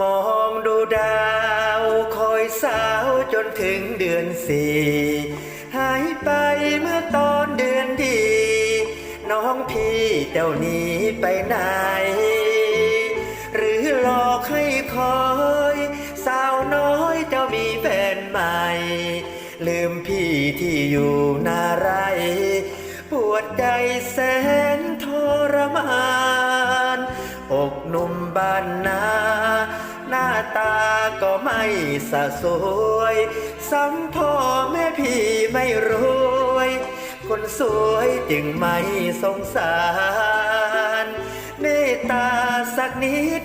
มองดูดาวคอยสาวจนถึงเดือนสี่หายไปเมื่อตอนเดือนดี น้องพี่เจ้าหนีไปไหน หรือหลอกให้คอย สาวน้อยเจ้ามีแฟนใหม่ ลืมพี่ที่อยู่นาไร ปวดใจแสนทรมาน อกนุ่มบ้านนา ตาก็ไม่สะสวยสัมพ่อแม่พี่ไม่รวย คนสวยจึงไม่สงสารเมตตาสักนิด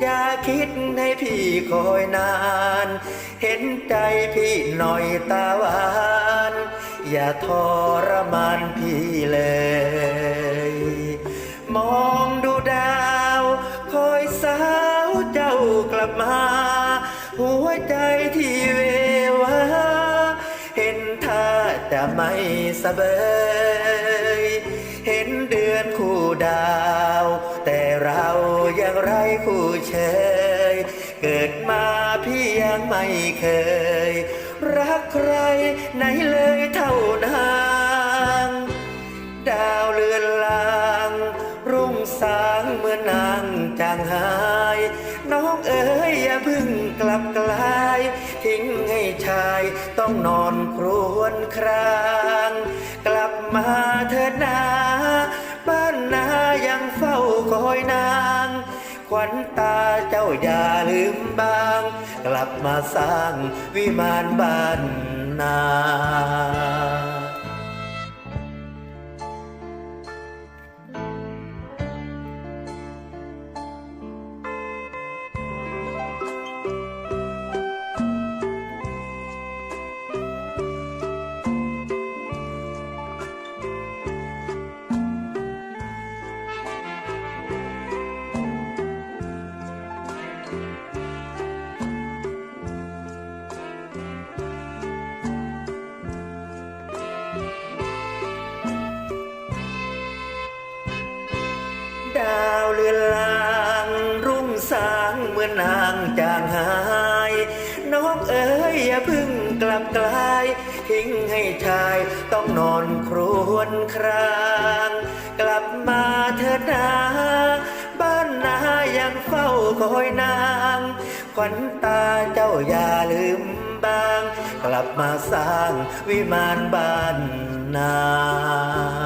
อย่าคิดให้พี่คอยนาน เห็นใจพี่หน่อยตาหวาน อย่าทรมานพี่เลย มอง ลับมา หัวใจที่เววาเห็นท่าจะไม่สะเบยเห็นเดือนคู่ดาว แต่เรายังไรคู่เชย เกิดมาพี่ยังไม่เคย รักใครไหนเลย หาย น้องเอ๋ยอย่าพึ่งกลับกลาย ทิ้งให้ชายต้องนอนครวนคราง กลับมาเถิดนาบ้านนายังเฝ้าคอยนางขวัญตาเจ้าอย่าลืมบาง กลับมาสร้างวิมานบ้านนา นลางรุ่งสางเหมือนนางจางหาย น้องเอ๋ยอย่าพึ่งกลับกลาย ทิ้งให้ชายต้องนอนครวนคราง กลับมาเถิดนาบ้านนายังเฝ้าคอยนางขวัญตาเจ้าอย่าลืมบาง กลับมาสร้างวิมานบ้านนา